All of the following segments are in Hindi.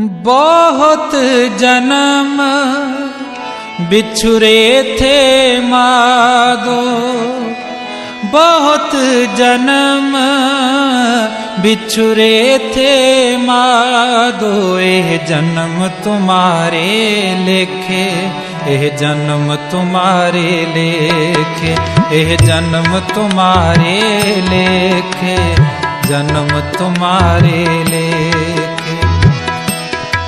बहुत जन्म बिछुरे थे मादो। बहुत जन्म बिछुरे थे मादो। एह जन्म तुम्हारे लेखे, एह जन्म तुम्हारे लेखे, एह जन्म तुम्हारे लेखे, जन्म तुम्हारे लेखे।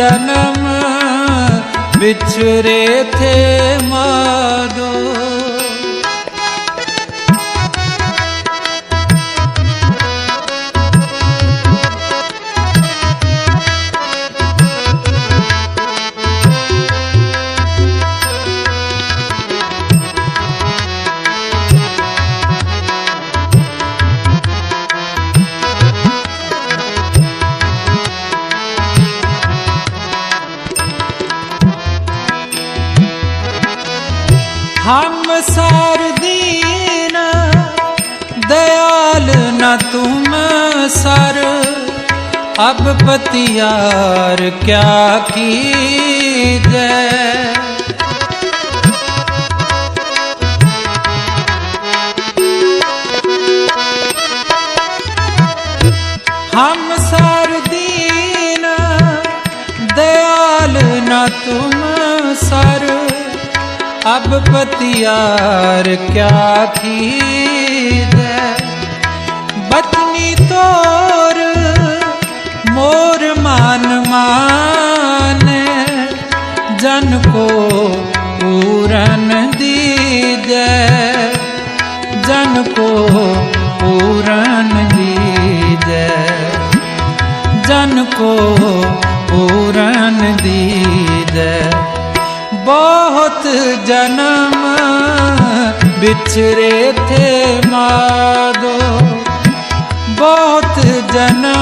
जन्म बिछुरे थे मादो ਸਰਦੀਨ ਦਇਆਲ ਨਾ ਤੁਮ ਸਰ। ਅਬ ਪਤਿਆਰ ਕਿਆ ਕੀਜੈ? ਹਮ ਸਰ ਦੀਨ, ਦਇਆਲ ਨਾ ਤੁਮ ਸਰ। अब पतियार क्या खीद बचनी तोर, मोर मान मान जन को पूरन दीज जन को पूरन दीज जन को पूरन दीज बहुत जन्म बिछरे थे मादो बहुत जन्म